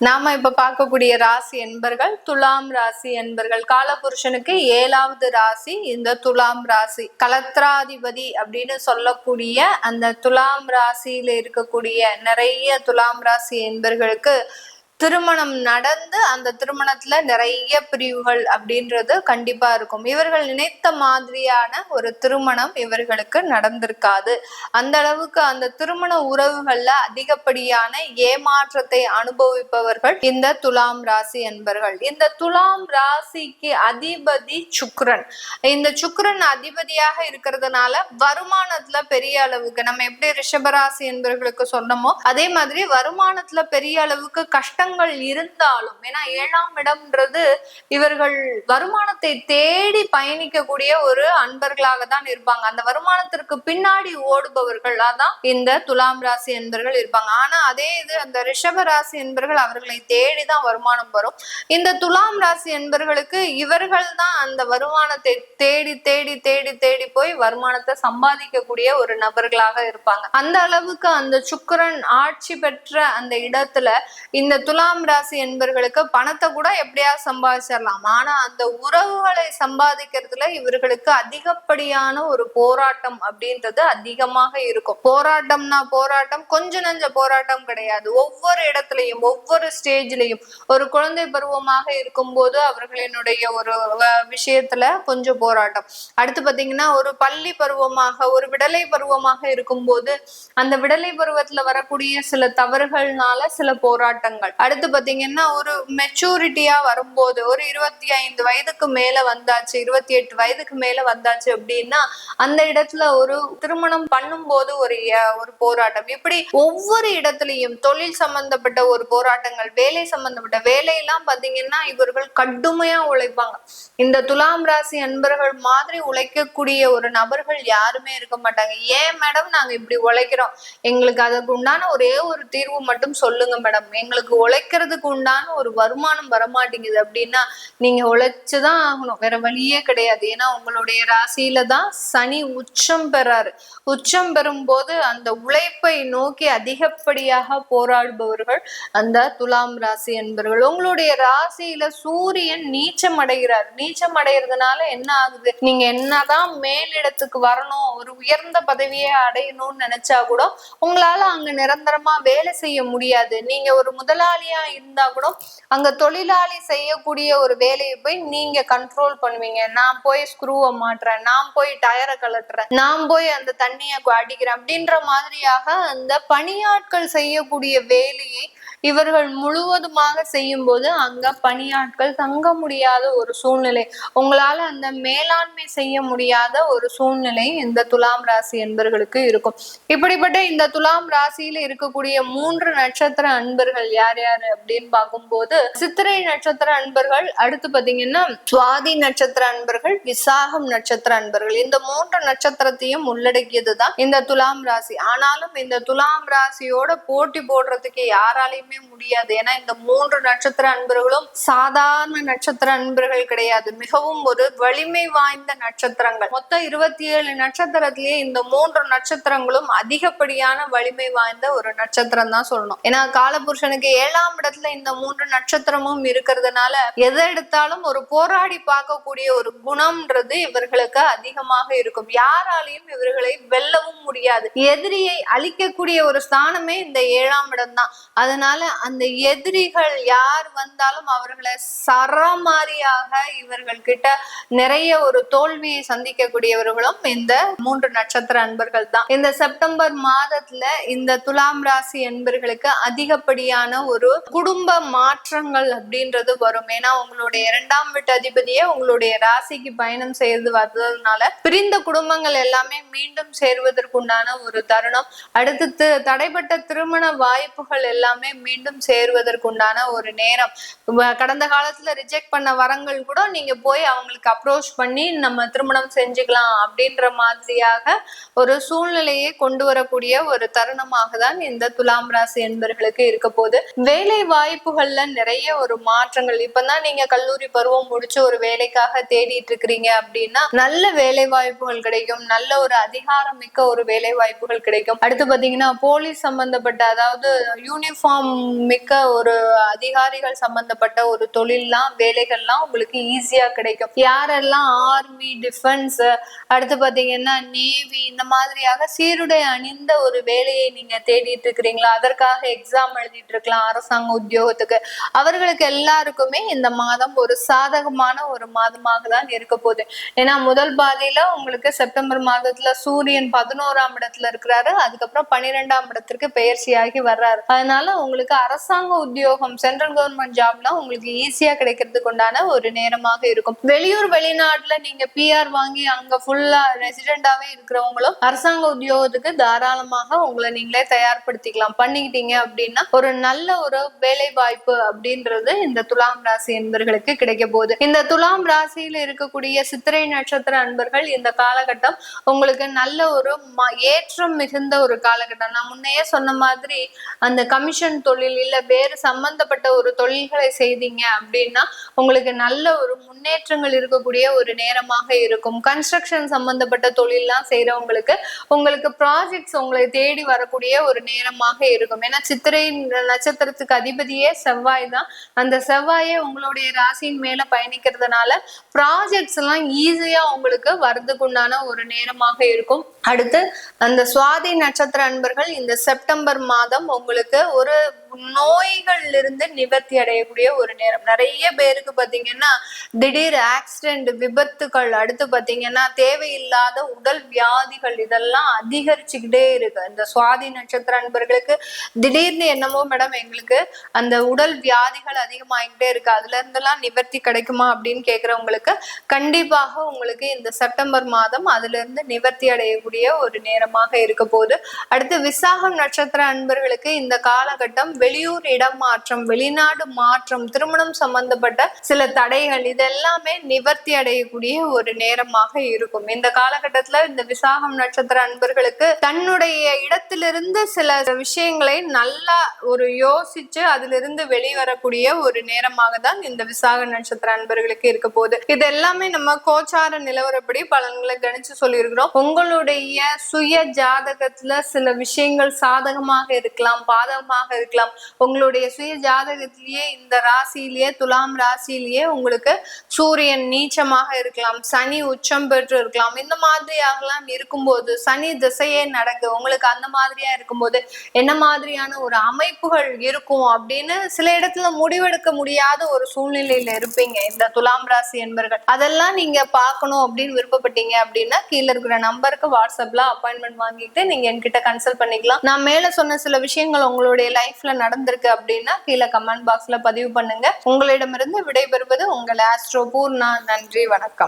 நாம இப்ப பார்க்கக்கூடிய ராசி என்பர்கள் துலாம் ராசி என்பர்கள். காலபுருஷனுக்கு ஏழாவது ராசி இந்த துலாம் ராசி. கலத்ராதிபதி அப்படின்னு சொல்லக்கூடிய அந்த துலாம் ராசியில இருக்கக்கூடிய நிறைய துலாம் ராசி என்பர்களுக்கு திருமணம் நடந்து அந்த திருமணத்துல நிறைய பிரிவுகள் அப்படின்றது கண்டிப்பா இருக்கும். இவர்கள் நினைத்த மாதிரியான ஒரு திருமணம் இவர்களுக்கு நடந்திருக்காது. அந்த அளவுக்கு அந்த திருமண உறவுகள்ல அதிகப்படியான ஏமாற்றத்தை அனுபவிப்பவர்கள் இந்த துலாம் ராசி என்பர்கள். இந்த துலாம் ராசிக்கு அதிபதி சுக்ரன். இந்த சுக்ரன் அதிபதியாக இருக்கிறதுனால வருமானத்துல பெரிய அளவுக்கு நம்ம எப்படி ரிஷபராசி என்பவர்களுக்கு சொன்னோமோ அதே மாதிரி வருமானத்துல பெரிய அளவுக்கு கஷ்டம் கஷ்டங்கள் இருந்தாலும் ஏன்னா ஏழாம் இடம்ன்றது இவர்கள் வருமானத்தை தேடி பயணிக்கக்கூடிய ஒரு அன்பர்களாக தான் இருப்பாங்க. அந்த வருமானத்திற்கு பின்னாடி ஓடுபவர்கள் தான் இந்த துலாம் ராசி என்பர்கள் இருப்பாங்க. ஆனா அதே இது அந்த ரிஷப ராசி என்பர்கள் அவர்களை தேடி தான் வருமானம் வரும். இந்த துலாம் ராசி என்பர்களுக்கு இவர்கள் தான் அந்த வருமானத்தை தேடி தேடி தேடி தேடி போய் வருமானத்தை சம்பாதிக்கக்கூடிய ஒரு நபர்களாக இருப்பாங்க. அந்த அளவுக்கு அந்த சுக்கிரன் ஆட்சி பெற்ற அந்த இடத்துல இந்த துலாம் ராசி என்பர்களுக்கு பணத்தை கூட எப்படியா சம்பாதிச்சிடலாம் ஆனா அந்த உறவுகளை சம்பாதிக்கிறதுல இவர்களுக்கு அதிகப்படியான ஒரு போராட்டம் அப்படின்றது அதிகமாக இருக்கும். போராட்டம்னா போராட்டம் கொஞ்ச நஞ்ச போராட்டம் கிடையாது. ஒவ்வொரு இடத்துலயும் ஒவ்வொரு ஸ்டேஜ்லயும் ஒரு குழந்தை பருவமாக இருக்கும்போது அவர்களினுடைய ஒரு விஷயத்துல கொஞ்சம் போராட்டம். அடுத்து பாத்தீங்கன்னா ஒரு பள்ளி பருவமாக ஒரு விடலை பருவமாக இருக்கும்போது அந்த விடலை பருவத்துல வரக்கூடிய சில தவறுகள்னால சில போராட்டங்கள். அடுத்து பாத்தீங்கன்னா ஒரு மெச்சூரிட்டியா வரும்போது ஒரு இருபத்தி ஐந்து வயதுக்கு மேல வந்தாச்சு இருபத்தி எட்டு வயதுக்கு மேல வந்தாச்சு அப்படின்னா அந்த இடத்துல ஒரு திருமணம் பண்ணும்போது ஒரு ஒரு போராட்டம். இப்படி ஒவ்வொரு இடத்துலயும் தொழில் சம்பந்தப்பட்ட ஒரு போராட்டங்கள் வேலை சம்பந்தப்பட்ட வேலையெல்லாம் பாத்தீங்கன்னா இவர்கள் கடுமையா உழைப்பாங்க. இந்த துலாம் ராசி அன்பர்கள் மாதிரி உழைக்கக்கூடிய ஒரு நபர்கள் யாருமே இருக்க மாட்டாங்க. ஏன் மேடம் நாங்க இப்படி உழைக்கிறோம்? எங்களுக்கு அதுக்கு உண்டான ஒரே ஒரு தீர்வு மட்டும் சொல்லுங்க மேடம். எங்களுக்கு உழைக்கிறதுக்கு உண்டான ஒரு வருமானம் வரமாட்டேங்குது. அப்படின்னா நீங்க உழைச்சுதான் ஆகணும். வேற வழியே கிடையாது. ஏன்னா உங்களுடைய ராசியில தான் சனி உச்சம் பெறாரு. உச்சம் பெறும்போது அந்த உழைப்பை நோக்கி அதிகப்படியாக போராடுபவர்கள் அந்த துலாம் ராசி என்பவர்கள் உங்களுடைய ராசியில சூரியன் நீச்சம் அடைகிறார். நீச்சம் அடைகிறதுனால என்ன ஆகுது? நீங்க என்னதான் மேலிடத்துக்கு வரணும் ஒரு உயர்ந்த பதவியை அடையணும்னு நினைச்சா கூட உங்களால அங்க நிரந்தரமா வேலை செய்ய முடியாது. நீங்க ஒரு முதலாளி முதலாளியா இருந்தா கூட அங்க தொழிலாளி செய்யக்கூடிய ஒரு வேலையை போய் நீங்க கண்ட்ரோல் பண்ணுவீங்க. நான் போய் ஸ்க்ரூவை மாட்டுறேன் நான் போய் டயரை கலட்டுறேன் நான் போய் அந்த தண்ணியை அடிக்கிறேன் அப்படின்ற மாதிரியாக அந்த பணியாட்கள் செய்யக்கூடிய வேலையை இவர்கள் முழுவதுமாக செய்யும் போது அங்க பணியாட்கள் தங்க முடியாத ஒரு சூழ்நிலை உங்களால அந்த மேலாண்மை செய்ய முடியாத ஒரு சூழ்நிலை இந்த துலாம் ராசி என்பர்களுக்கு இருக்கும். இப்படிப்பட்ட இந்த துலாம் ராசியில இருக்கக்கூடிய மூன்று நட்சத்திர அன்பர்கள் யார் யார்? அப்படின்னு பார்க்கும்போது சித்திரை நட்சத்திர அன்பர்கள் அடுத்து பாத்தீங்கன்னா சுவாதி நட்சத்திர அன்பர்கள் விசாகம் நட்சத்திர அன்பர்கள் இந்த மூன்று நட்சத்திரத்தையும் உள்ளடக்கியதுதான் இந்த துலாம் ராசி. ஆனாலும் இந்த துலாம் ராசியோட போட்டி போடுறதுக்கு யாராலையுமே முடியாது. ஏன்னா இந்த மூன்று நட்சத்திர அன்பர்களும் சாதாரண நட்சத்திர அன்பர்கள் கிடையாது. மிகவும் ஒரு வலிமை வாய்ந்த நட்சத்திரங்கள். மொத்தம் இருபத்தி ஏழு நட்சத்திரத்திலேயே இந்த மூன்று நட்சத்திரங்களும் அதிகப்படியான வலிமை வாய்ந்த ஒரு நட்சத்திரம் தான் சொல்லணும். ஏன்னா காலபுருஷனுக்கு ஏழாம் இடத்துல இந்த மூன்று நட்சத்திரமும் இருக்கிறதுனால எதை எடுத்தாலும் ஒரு போராடி பார்க்கக்கூடிய ஒரு குணம்ன்றது இவர்களுக்கு அதிகமாக இருக்கும். யாராலையும் இவர்களை வெல்லவும் முடியாது. எதிரியை அழிக்கக்கூடிய ஒரு ஸ்தானமே இந்த ஏழாம் இடம் தான் அதனால அந்த எதிரிகள் யார் வந்தாலும் அவர்களை சரமாரியாக இவர்கள் கிட்ட நிறைய ஒரு தோல்வியை சந்திக்கக்கூடியவர்களும் இந்த மூன்று நட்சத்திர அன்பர்கள் தான் இந்த செப்டம்பர் மாதத்துல இந்த துலாம் ராசி அன்பர்களுக்கு அதிகப்படியான ஒரு குடும்ப மாற்றங்கள் அப்படின்றது வரும். ஏன்னா உங்களுடைய இரண்டாம் வீட்டு அதிபதியே உங்களுடைய ராசிக்கு பயணம் செய்து வந்ததுனால பிரிந்த குடும்பங்கள் எல்லாமே மீண்டும் சேர்வதற்குண்டான ஒரு தருணம். அடுத்து தடைப்பட்ட திருமண வாய்ப்புகள் எல்லாமே மீண்டும் சேர்வதற்குண்டான ஒரு நேரம். கடந்த காலத்துல ரிஜெக்ட் பண்ண வரங்கள் கூட நீங்க போய் அவங்களுக்கு அப்ரோச் பண்ணி நம்ம திருமணம் செஞ்சுக்கலாம் அப்படின்ற மாதிரியாக ஒரு சூழ்நிலையை கொண்டு வரக்கூடிய ஒரு தருணமாக தான் இந்த துலாம் ராசி என்பர்களுக்கு இருக்க போகுது. வேலை வாய்ப்புகள்ல நிறைய ஒரு மாற்றங்கள். இப்பதான் நீங்க கல்லூரி பருவம் முடிச்சு ஒரு வேலைக்காக தேடிட்டு இருக்கிறீங்க அப்படின்னா நல்ல வேலை வாய்ப்புகள் கிடைக்கும். நல்ல ஒரு அதிகாரம் மிக்க ஒரு வேலை வாய்ப்புகள் கிடைக்கும். அடுத்து பாத்தீங்கன்னா போலீஸ் சம்பந்தப்பட்ட அதாவது யூனிஃபார்ம் மிக்க ஒரு அதிகாரிகள் சம்பந்தப்பட்ட ஒரு தொழில்லாம் வேலைகள்லாம் உங்களுக்கு ஈஸியா கிடைக்கும். யாரெல்லாம் ஆர்மி டிஃபென்ஸ் அடுத்து பாத்தீங்கன்னா நேவி இந்த மாதிரியாக சீருடை அணிந்த ஒரு வேலையை நீங்க தேடிட்டு இருக்கிறீங்களா? அதற்காக எக்ஸாம் எழுதிட்டு இருக்கலாம் அரசு அரசாங்க உத்தியோகத்துக்கு அவர்களுக்கு எல்லாருக்குமே இந்த மாதம் ஒரு சாதகமான ஒரு மாதமாக தான் இருக்க போகுது. ஏன்னா முதல் பாதியில உங்களுக்கு செப்டம்பர் மாதத்துல சூரியன் பதினோராம் இடத்துல இருக்கிறாரு. அதுக்கப்புறம் பன்னிரெண்டாம் இடத்திற்கு பயிற்சியாகி வர்றாரு. அதனால உங்களுக்கு அரசாங்க உத்தியோகம் சென்ட்ரல் கவர்மெண்ட் ஜாப்லாம் உங்களுக்கு ஈஸியா கிடைக்கிறதுக்கு உண்டான ஒரு நேரமாக இருக்கும். வெளியூர் வெளிநாட்டுல நீங்க பிஆர் வாங்கி அங்க ஃபுல்லா ரெசிடென்டாவே இருக்கிறவங்களும் அரசாங்க உத்தியோகத்துக்கு தாராளமாக உங்களை நீங்களே தயார்படுத்திக்கலாம். பண்ணிக்கிட்டீங்க அப்படின்னா ஒரு நல்ல ஒரு வேலை வாய்ப்பு அப்படின்றது இந்த துலாம் ராசி என்பர்களுக்கு கிடைக்க போகுது. இந்த துலாம் ராசியில இருக்கக்கூடிய சித்திரை நட்சத்திர அன்பர்கள் இந்த காலகட்டம் உங்களுக்கு நல்ல ஒரு ம- ஏற்றம் மிகுந்த ஒரு காலகட்டம். நான் முன்னையே சொன்ன மாதிரி அந்த கமிஷன் தொழில் இல்ல வேறு சம்பந்தப்பட்ட ஒரு தொழில்களை செய்தீங்க அப்படின்னா உங்களுக்கு நல்ல ஒரு முன்னேற்றங்கள் இருக்கக்கூடிய ஒரு நேரமாக இருக்கும். கன்ஸ்ட்ரக்ஷன் சம்பந்தப்பட்ட தொழில்லாம் செய்யறவங்களுக்கு உங்களுக்கு ப்ராஜெக்ட்ஸ் உங்களை தேடி வரக்கூடிய ஒரு நேரமாக இருக்கும். ஏன்னா சித்திரை நட்சத்திரத்துக்கு அதிபதியே செவ்வாய் தான். அந்த செவ்வாயே உங்களுடைய ராசியின் மேல பயணிக்கிறதுனால ப்ராஜெக்ட்ஸ் எல்லாம் ஈஸியா உங்களுக்கு வரதுக்குண்டான ஒரு நேரமாக இருக்கும். அடுத்து அந்த சுவாதி நட்சத்திர அன்பர்கள் இந்த செப்டம்பர் மாதம் உங்களுக்கு ஒரு நோய்கள்ல இருந்து நிவர்த்தி அடையக்கூடிய ஒரு நேரம். நிறைய பேருக்கு பாத்தீங்கன்னா திடீர் ஆக்சிடென்ட் விபத்துகள் அடுத்து பாத்தீங்கன்னா தேவையில்லாத உடல் வியாதிகள் இதெல்லாம் அதிகரிச்சுக்கிட்டே இருக்கு. இந்த சுவாதி நட்சத்திர அன்பர்களுக்கு திடீர்னு என்னமோ மேடம் எங்களுக்கு அந்த உடல் வியாதிகள் அதிகமாகிட்டே இருக்கு. அதுல இருந்தெல்லாம் நிவர்த்தி கிடைக்குமா அப்படின்னு கேக்குறவங்களுக்கு கண்டிப்பாக உங்களுக்கு இந்த செப்டம்பர் மாதம் அதுல இருந்து நிவர்த்தி அடையக்கூடிய ஒரு நேரமாக இருக்க போகுது. அடுத்து விசாகம் நட்சத்திர அன்பர்களுக்கு இந்த காலகட்டம் வெளியூர் இடம் மாற்றம் வெளிநாடு மாற்றம் திருமணம் சம்பந்தப்பட்ட சில தடைகள் இதெல்லாமே நிவர்த்தி அடையக்கூடிய ஒரு நேரமாக இருக்கும். இந்த காலகட்டத்துல இந்த விசாகம் நட்சத்திர அன்பர்களுக்கு தன்னுடைய இடத்திலிருந்து சில விஷயங்களை நல்லா ஒரு யோசிச்சு அதிலிருந்து வெளிவரக்கூடிய ஒரு நேரமாக தான் இந்த விசாக நட்சத்திர அன்பர்களுக்கு இருக்க போகுது. இது எல்லாமே நம்ம கோச்சார நிலவரப்படி பலன்களை கணிச்சு சொல்லியிருக்கிறோம். உங்களுடைய சுய ஜாதகத்துல சில விஷயங்கள் சாதகமாக இருக்கலாம் பாதகமாக இருக்கலாம். உங்களுடைய சுய ஜாதகத்திலேயே இந்த ராசியிலேயே துலாம் ராசியிலேயே உங்களுக்கு சூரியன் நீச்சமாக இருக்கலாம் சனி உச்சம் பெற்று இருக்கலாம். இந்த மாதிரியாகலாம் இருக்கும்போது சனி திசையே நடக்கு. உங்களுக்கு அந்த மாதிரியா இருக்கும்போது என்ன மாதிரியான ஒரு அமைப்புகள் இருக்கும் அப்படின்னு சில இடத்துல முடிவெடுக்க முடியாத ஒரு சூழ்நிலையில இருப்பீங்க. இந்த துலாம் ராசி என்பர்கள். அதெல்லாம் நீங்க பார்க்கணும் அப்படின்னு விருப்பப்பட்டீங்க அப்படின்னா கீழே இருக்கிற நம்பருக்கு வாட்ஸ்அப்ல அப்பாயின்மெண்ட் வாங்கிட்டு நீங்க என்கிட்ட கன்சல்ட் பண்ணிக்கலாம். நான் மேல சொன்ன சில விஷயங்கள் உங்களுடைய லைஃப்ல நடந்திருக்கு அப்படின்னா கீழே கமெண்ட் பாக்ஸ்ல பதிவு பண்ணுங்க. உங்களிடமிருந்து விடைபெறுவது உங்கள் ஆஸ்ட்ரோ பூர்ணா நன்றி வணக்கம்.